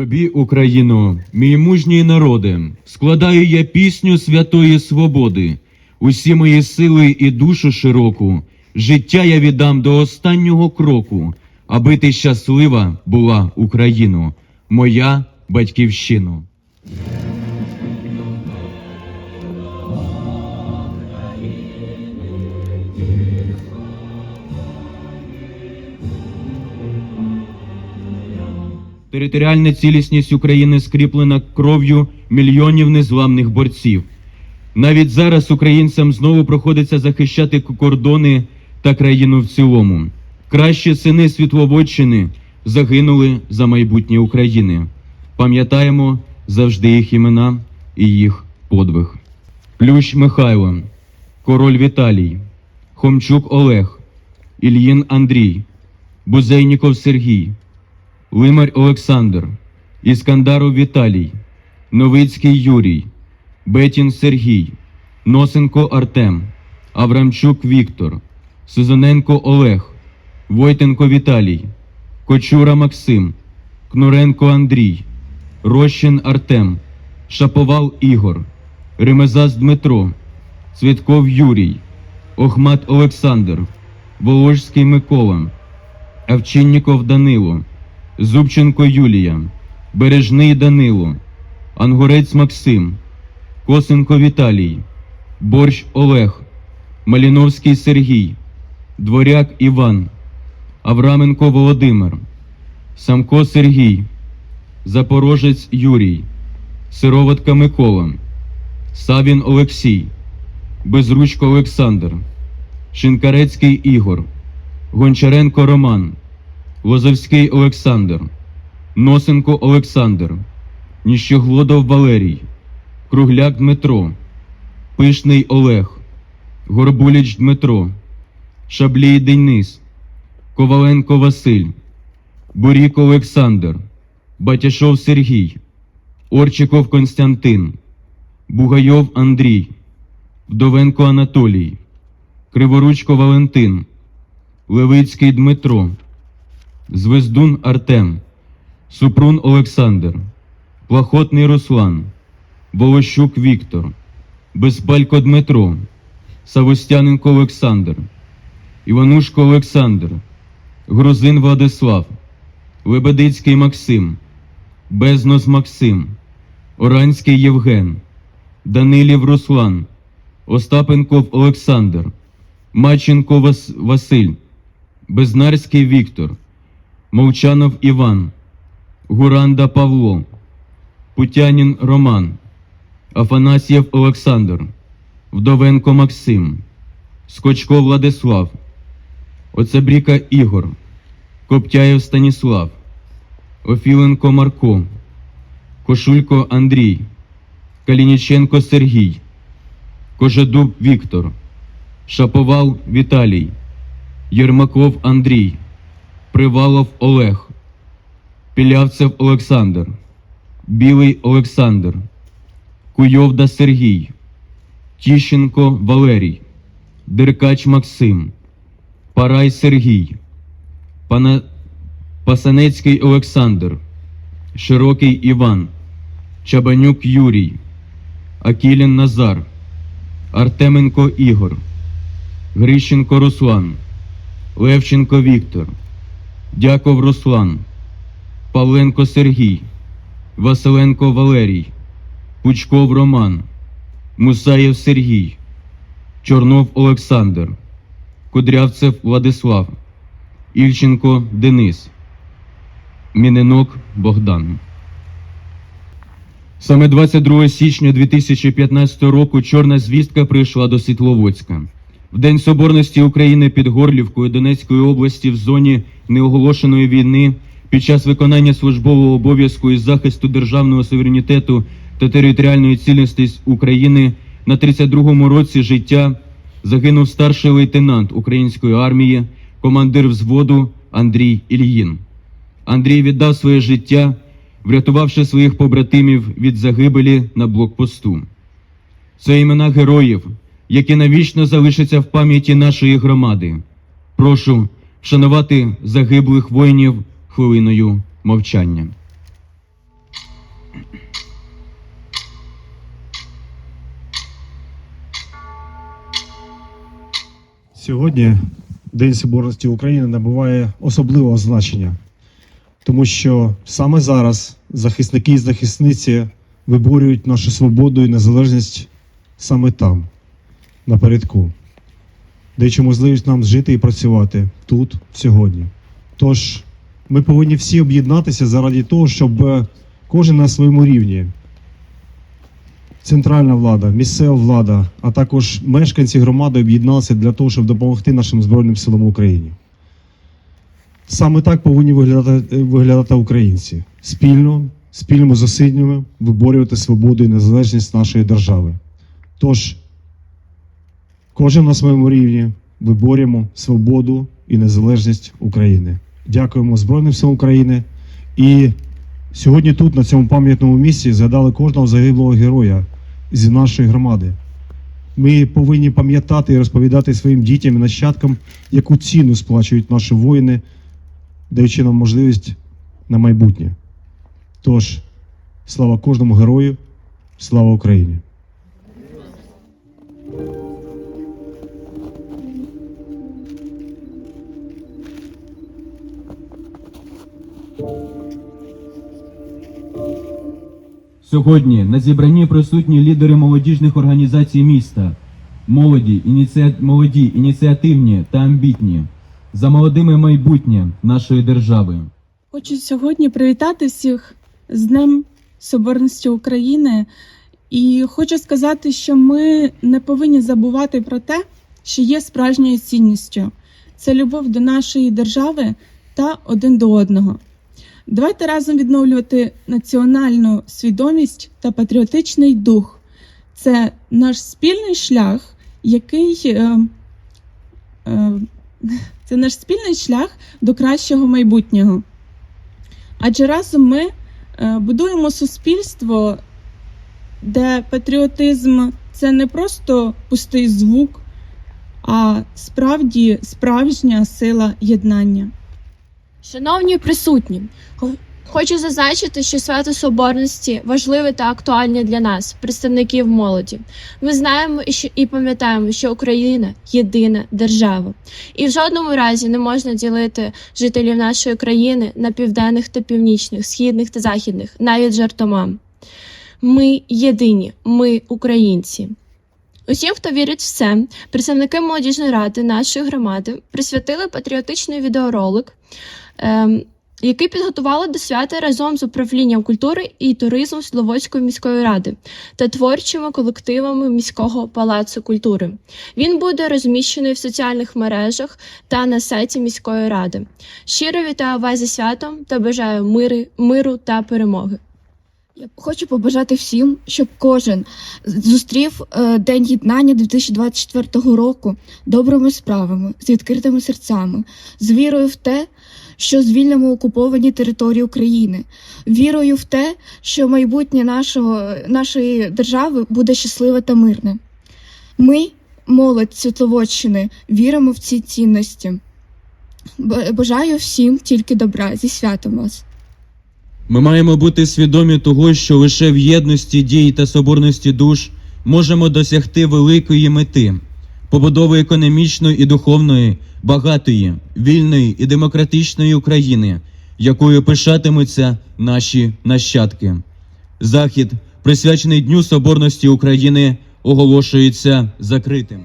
Тобі, Україно, мій мужній народе, складаю я пісню святої свободи, усі мої сили і душу широку, життя я віддам до останнього кроку, аби ти щаслива була, Україно, моя батьківщино. Територіальна цілісність України скріплена кров'ю мільйонів незламних борців. Навіть зараз українцям знову проходиться захищати кордони та країну в цілому. Кращі сини Світловодщини загинули за майбутнє України. Пам'ятаємо завжди їх імена і їх подвиг. Плющ Михайло, Король Віталій, Хомчук Олег, Ільїн Андрій, Бузейніков Сергій, Лимар Олександр, Іскандаров Віталій, Новицький Юрій, Бетін Сергій, Носенко Артем, Аврамчук Віктор, Сизоненко Олег, Войтенко Віталій, Кочура Максим, Кнуренко Андрій, Рощин Артем, Шаповал Ігор, Ремезас Дмитро, Цвітков Юрій, Охмат Олександр, Воложський Микола, Авчинніков Данило, Зубченко Юлія, Бережний Данило, Ангорець Максим, Косенко Віталій, Борщ Олег, Маліновський Сергій, Дворяк Іван, Авраменко Володимир, Самко Сергій, Запорожець Юрій, Сироватка Микола, Савін Олексій, Безручко Олександр, Шинкарецький Ігор, Гончаренко Роман, Лозовський Олександр, Носенко Олександр, Ніщоглодов Валерій, Кругляк Дмитро, Пишний Олег, Горбуліч Дмитро, Шаблій Денис, Коваленко Василь, Бурік Олександр, Батяшов Сергій, Орчиков Константин, Бугайов Андрій, Вдовенко Анатолій, Криворучко Валентин, Левицький Дмитро, Звездун Артем, Супрун Олександр, Плахотний Руслан, Волощук Віктор, Безпалько Дмитро, Савостяненко Олександр, Іванушко Олександр, Грузин Владислав, Лебедицький Максим, Безнос Максим, Оранський Євген, Данилів Руслан, Остапенков Олександр, Маченко Вас- Василь, Безнарський Віктор, Мовчанов Іван, Гуранда Павло, Путянін Роман, Афанасьєв Олександр, Вдовенко Максим, Скочко Владислав, Оцебріка Ігор, Коптяєв Станіслав, Офіленко Марко, Кошулько Андрій, Калініченко Сергій, Кожедуб Віктор, Шаповал Віталій, Єрмаков Андрій, Привалов Олег, Пілявцев Олександр, Білий Олександр, Куйовда Сергій, Тіщенко Валерій, Деркач Максим, Парай Сергій, Пана... Пасанецький Олександр, Широкий Іван, Чабанюк Юрій, Акілін Назар, Артеменко Ігор, Грищенко Руслан, Левченко Віктор, Дяков Руслан, Павленко Сергій, Василенко Валерій, Пучков Роман, Мусаєв Сергій, Чорнов Олександр, Кудрявцев Владислав, Ільченко Денис, Міненок Богдан. Саме 22 січня 2015 року чорна звістка прийшла до Світловодська. В День Соборності України під Горлівкою Донецької області в зоні неоголошеної війни під час виконання службового обов'язку із захисту державного суверенітету та територіальної цілісності України на 32-му році життя загинув старший лейтенант української армії, командир взводу Андрій Ільїн. Андрій віддав своє життя, врятувавши своїх побратимів від загибелі на блокпосту. Це імена героїв, яке навічно залишиться в пам'яті нашої громади. Прошу вшанувати загиблих воїнів хвилиною мовчання. Сьогодні День Соборності України набуває особливого значення, тому що саме зараз захисники і захисниці виборюють нашу свободу і незалежність саме там напередку, даючи можливість нам жити і працювати тут, сьогодні. Тож ми повинні всі об'єднатися заради того, щоб е, кожен на своєму рівні центральна влада, місцева влада, а також мешканці громади об'єдналися для того, щоб допомогти нашим Збройним силам України. Саме так повинні виглядати, виглядати українці спільно, спільними зусиллями виборювати свободу і незалежність нашої держави. Тож, кожен на своєму рівні виборюємо свободу і незалежність України. Дякуємо Збройним силам України. І сьогодні тут, на цьому пам'ятному місці, згадали кожного загиблого героя зі нашої громади. Ми повинні пам'ятати і розповідати своїм дітям і нащадкам, яку ціну сплачують наші воїни, даючи нам можливість на майбутнє. Тож, слава кожному герою, слава Україні! Сьогодні на зібранні присутні лідери молодіжних організацій міста, молоді, ініці... молоді, ініціативні та амбітні, за молодиме майбутнє нашої держави. Хочу сьогодні привітати всіх з Днем Соборності України і хочу сказати, що ми не повинні забувати про те, що є справжньою цінністю це любов до нашої держави та один до одного. Давайте разом відновлювати національну свідомість та патріотичний дух. Це наш спільний шлях, який е, е, це наш спільний шлях до кращого майбутнього. Адже разом ми е, будуємо суспільство, де патріотизм це не просто пустий звук, а справді справжня сила єднання. Шановні присутні, хочу зазначити, що свято Соборності важливе та актуальне для нас, представників молоді. Ми знаємо і пам'ятаємо, що Україна єдина держава, і в жодному разі не можна ділити жителів нашої країни на південних та північних, східних та західних, навіть жартома. Ми єдині, ми українці. Усім, хто вірить в це, представники молодіжної ради нашої громади присвятили патріотичний відеоролик, ем, який підготували до свята разом з управлінням культури і туризму Слободської міської ради та творчими колективами міського палацу культури. Він буде розміщений в соціальних мережах та на сайті міської ради. Щиро вітаю вас зі святом та бажаю мири, миру та перемоги. Я хочу побажати всім, щоб кожен зустрів е, День єднання 2024 року добрими справами, з відкритими серцями, з вірою в те, що звільнимо окуповані території України, вірою в те, що майбутнє нашого, нашої держави буде щасливе та мирне. Ми, молодь Світловодщини, віримо в ці цінності. Бажаю всім тільки добра зі святом вас. Ми маємо бути свідомі того, що лише в єдності дій та соборності душ можемо досягти великої мети побудови економічної і духовної, багатої, вільної і демократичної України, якою пишатимуться наші нащадки. Захід, присвячений Дню Соборності України, оголошується закритим.